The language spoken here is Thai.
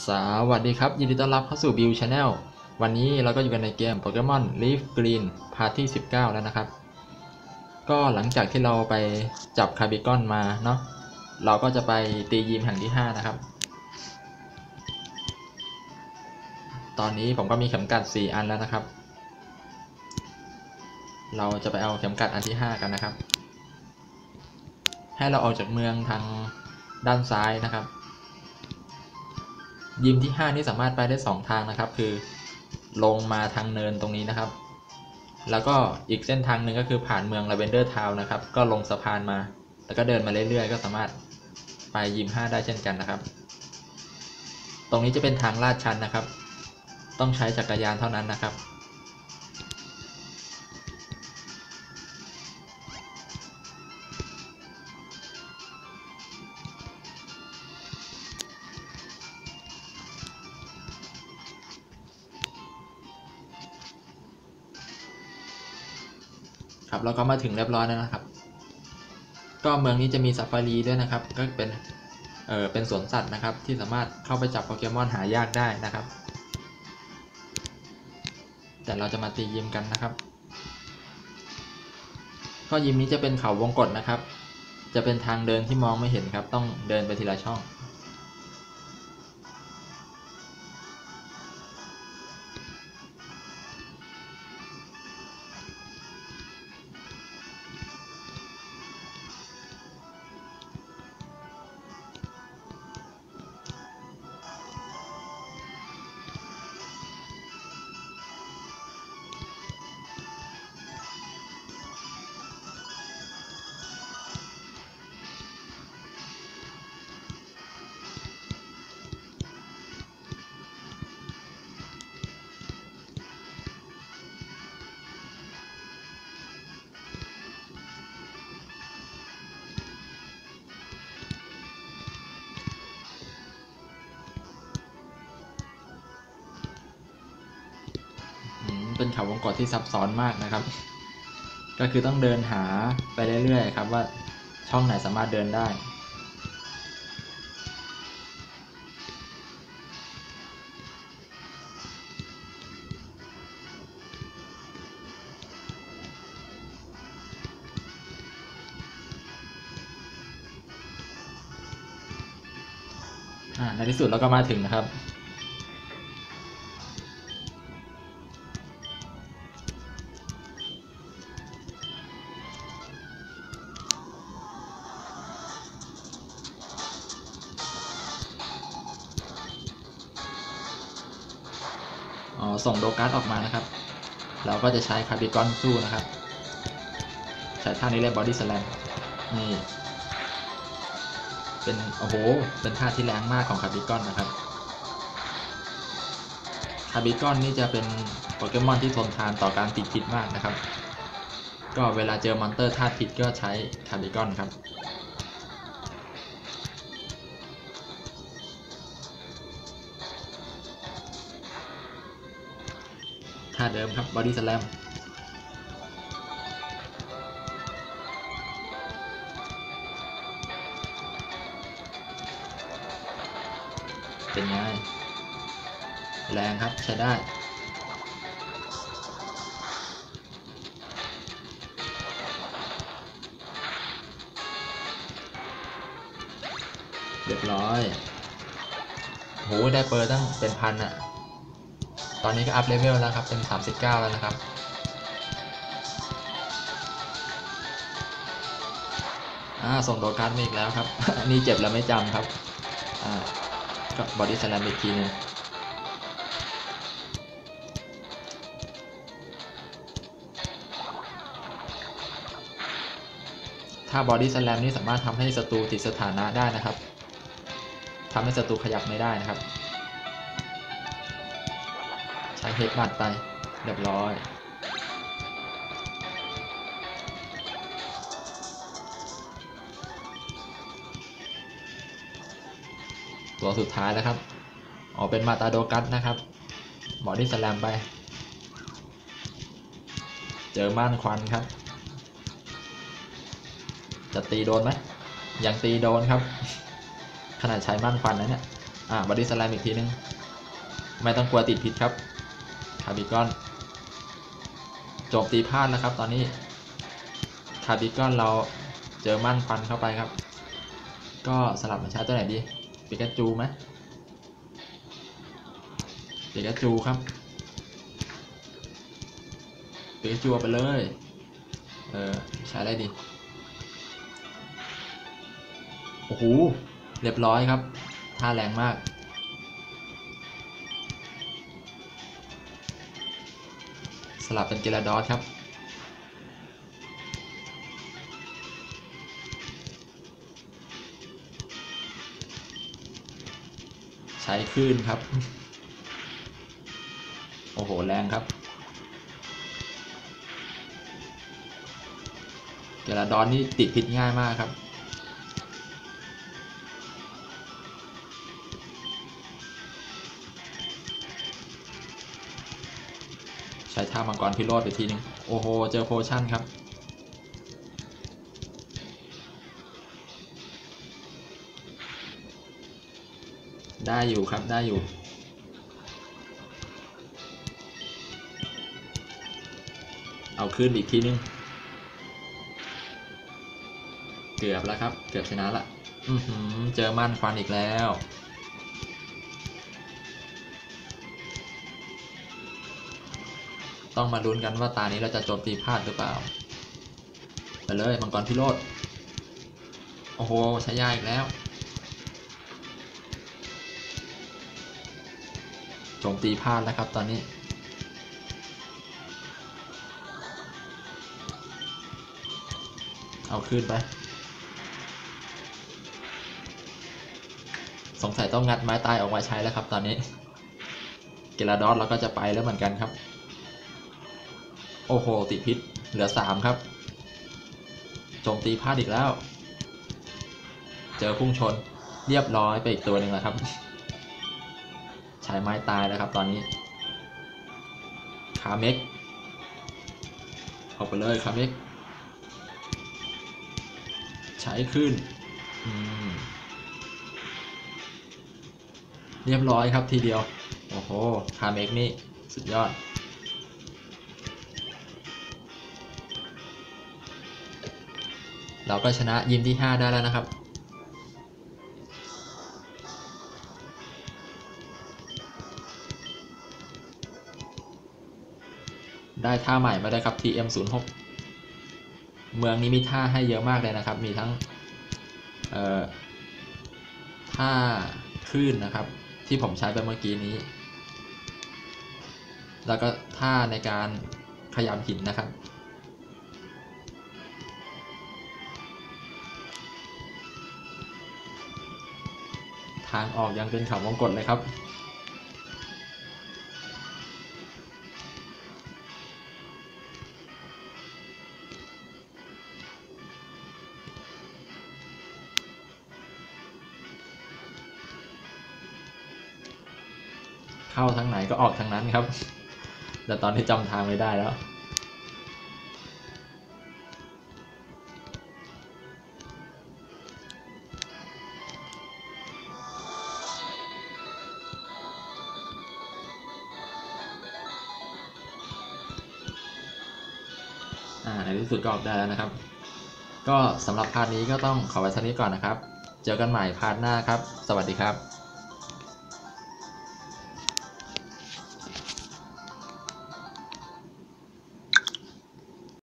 สวัสดีครับ ยินดีต้อนรับเข้าสู่ Bill Channel วันนี้เราก็อยู่กันในเกม Pokemon Leaf Green Part ที่ 19 แล้วนะครับ ก็หลังจากที่เราไปจับคาบิกอนมาเนาะเราก็จะไปตียิมแห่งที่ 5 นะครับ ตอนนี้ผมก็มีเข็มกัด 4 อันแล้วนะครับ เราจะไปเอาเข็มกัดอันที่ 5 กันนะครับ ให้เราออกจากเมืองทางด้านซ้ายนะครับ ยิมที่ 5 นี่สามารถไปได้ 2 ทางนะครับ คือลงมาทางเนินตรงนี้นะครับ แล้วก็อีกเส้นทางหนึ่งก็คือผ่านเมืองลาเวนเดอร์ทาวน์นะครับ ก็ลงสะพานมา แล้วก็เดินมาเรื่อยๆ ก็สามารถไปยิม 5 ได้เช่นกันนะครับ ตรงนี้จะเป็นทางลาดชันนะครับ ต้องใช้จักรยานเท่านั้นนะครับ ครับเราก็มาถึงเรียบร้อยแล้วนะครับ ก็เมืองนี้จะมีซาฟารีด้วยนะครับ ก็เป็นเออเป็นสวนสัตว์นะครับ ที่สามารถเข้าไปจับโปเกมอนหายากได้นะครับ แต่เราจะมาตียิมกันนะครับ ก็ยิมนี้จะเป็นเขาวงกฏนะครับ จะเป็นทางเดินที่มองไม่เห็นครับ ต้องเดินไปทีละช่อง เป็นเขาวงกฏที่ซับซ้อนมากนะครับ ก็คือต้องเดินหาไปเรื่อยๆครับว่าช่องไหนสามารถเดินได้ในที่สุดเราก็มาถึงนะครับ ส่งโดการ์ดออกมานะครับ เราก็จะใช้คาร์บิกอนสู้นะครับ ใช้ท่านี้เรียบอดี้สแลมนี่ เป็นโอ้โห เป็นท่าที่แรงมากของคาร์บิกอนนะครับ คาร์บิกอนนี่จะเป็นโปเกมอนที่ทนทานต่อการติดพิษมากนะครับ ก็เวลาเจอมอนเตอร์ธาตุพิษก็ใช้คาร์บิกอนครับ ท่าเดิมครับบอดี้สแลมเป็นไงแรงครับใช้ได้เรียบร้อยโหได้เปอร์ตั้งเป็นพันอะ ตอนนี้ก็อัพเลเวลแล้วครับ เป็น 39 แล้วนะครับ อ่า ส่งโดดการ์ดมาอีกแล้วครับนนี้เจ็บแล้วไม่จำครับ อ่า ก็บอดี้สแลมอีกทีหนึงถ้าบอดี้สแลมนี่สามารถทำให้ศัตรูติดสถานะได้นะครับทำให้ศัตรูขยับไม่ได้นะครับ ใช้เฮดบัตไปเรียบร้อยตัวสุดท้ายแล้วครับ ออกเป็นมาตาโดกัสนะครับ บอดี้สแลมไป เจอม่านควันครับ จะตีโดนไหมยังตีโดนครับ ขนาดใช้ม่านควันนะเนี่ย อ่าบอดี้สไลมอีกทีนึง ไม่ต้องกลัวติดพิษครับาร์บิกอนจมตีพลาดนะครับ ตอนนี้คาร์บิกอนเราเจอมั่นฟันเข้าไปครับ ก็สลับมาใช้ตัวไหนดีปิกาจูไหมปิกาจูครับปิกาจูไปเลย เออใช้อะไรดี โอ้โห เรียบร้อยครับ ท่าแรงมาก สลับเป็นเกลาดอสครับ ใช้คลื่นครับ โอ้โห แรงครับเกลาดอนนี่ติดพิษง่ายมากครับ ใช้ท่ามังกรพิโรธไปทีนึง โอ้โห เจอโพชั่นครับ ได้อยู่ครับได้อยู่ เอาขึ้นอีกทีนึง เกือบแล้วครับ เกือบชนะละ อือหือ เจอมั่นควันอีกแล้ว ต้องมาลุ้นกันว่าตานี้เราจะโจมตีพลาดหรือเปล่าไปเลยมังกรพิโรธโอ้โหใช้ยาอีกแล้วโจมตีพลาดแล้วครับตอนนี้เอาขึ้นไป สงสัยต้องงัดไม้ตายออกมาใช้แล้วครับตอนนี้ เกลาดอสเราก็จะไปแล้วเหมือนกันครับ โอ้โห ติดพิษ เหลือสามครับ โจมตีพลาดอีกแล้ว เจอพุ่งชน เรียบร้อยไปอีกตัวหนึ่งแล้วครับ ใช้ไม้ตายแล้วครับตอนนี้ คาเม็กเอาไปเลยคาเม็ก ใช้ขึ้น เรียบร้อยครับทีเดียว โอ้โห คาเม็กนี่ สุดยอด เราก็ชนะยิมที่ 5 ได้แล้วนะครับ ได้ท่าใหม่มาได้ครับ TM06 เมืองนี้มีท่าให้เยอะมากเลยนะครับ มีทั้งท่าคลื่นนะครับ ที่ผมใช้ไปเมื่อกี้นี้ แล้วก็ท่าในการขยำหินนะครับ ทางออกยังเป็นเขาวงกตเลยครับ เข้าทางไหนก็ออกทางนั้นครับ แต่ตอนที่จำทางไม่ได้แล้ว อ่าในที่สุดก็ออกได้แล้วนะครับ ก็สำหรับพาร์ทนี้ก็ต้องขอไว้เท่านี้ก่อนนะครับ เจอกันใหม่พาร์ทหน้าครับ สวัสดีครับ